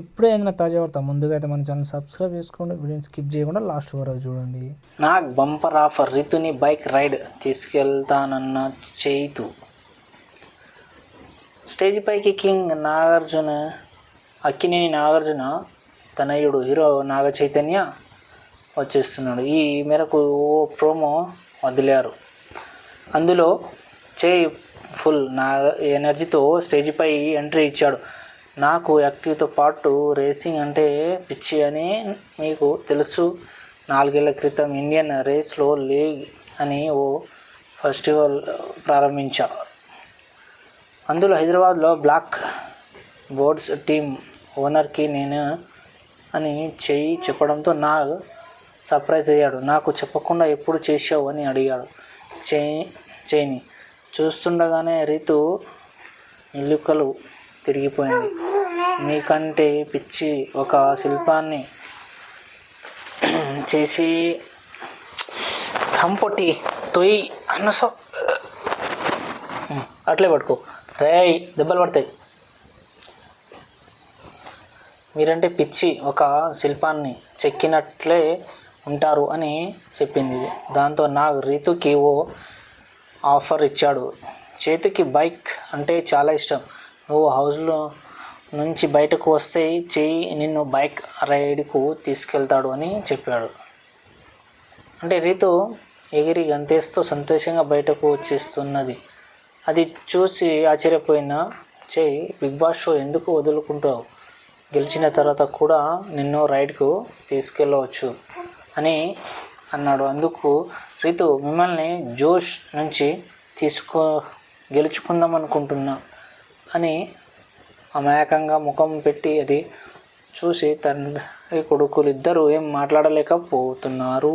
ఇప్పుడే ఏదైనా తాజా వార్త ముందుగా అయితే మన ఛానల్ సబ్స్క్రైబ్ చేసుకోండి. వీడియోని స్కిప్ చేయకుండా లాస్ట్ వరకు చూడండి. నాగ్ బంపర్ ఆఫర్ రితుని బైక్ రైడ్ తీసుకెళ్తానన్న చేతు స్టేజ్ పైకి కింగ్ నాగార్జున అక్కినేని నాగార్జున తనయుడు హీరో నాగ చైతన్య వచ్చేస్తున్నాడు. ఈ మేరకు ఓ ప్రోమో వదిలారు. అందులో చేయి ఫుల్ నా ఎనర్జీతో స్టేజ్పై ఎంట్రీ ఇచ్చాడు. నాకు యాక్టివ్తో పాటు రేసింగ్ అంటే పిచ్చి అని మీకు తెలుసు. నాలుగేళ్ళ క్రితం ఇండియన్ రేస్లో లీగ్ అని ఓ ఫెస్టివల్ ప్రారంభించా. అందులో హైదరాబాద్లో బ్లాక్ బోర్డ్స్ టీం ఓనర్కి నేను అని చెయ్యి చెప్పడంతో నా సర్ప్రైజ్ అయ్యాడు. నాకు చెప్పకుండా ఎప్పుడు చేసావు అని అడిగాడు చేయి చేయిని చూస్తుండగానే రీతు ఇల్లుకలు తిరిగిపోయింది. మీకంటే పిచ్చి ఒక శిల్పాన్ని చేసి థంపొట్టి తొయ్యి అన్నసో అట్లే పట్టుకో. రే దెబ్బలు పడతాయి. మీరంటే పిచ్చి ఒక శిల్పాన్ని చెక్కినట్లే ఉంటారు అని చెప్పింది. దాంతో నా రీతుకి ఓ ఆఫర్ ఇచ్చాడు. చేతికి బైక్ అంటే చాలా ఇష్టం. నువ్వు హౌస్లో నుంచి బయటకు వస్తే చెయ్యి నిన్ను బైక్ రైడ్కు తీసుకెళ్తాడు అని చెప్పాడు. అంటే రీతు ఎగిరి గంతేస్తూ సంతోషంగా బయటకు వచ్చేస్తున్నది. అది చూసి ఆశ్చర్యపోయిన చేయి బిగ్ బాస్ షో ఎందుకు వదులుకుంటావు? గెలిచిన తర్వాత కూడా నిన్ను రైడ్కు తీసుకెళ్ళవచ్చు అని అన్నాడు. అందుకు రీతు మిమ్మల్ని జోష్ నుంచి తీసుకో గెలుచుకుందాం అనుకుంటున్నా. అని అమాయకంగా ముఖం పెట్టి అది చూసి తండ్రి కొడుకులు ఇద్దరు ఏం మాట్లాడలేకపోతున్నారు.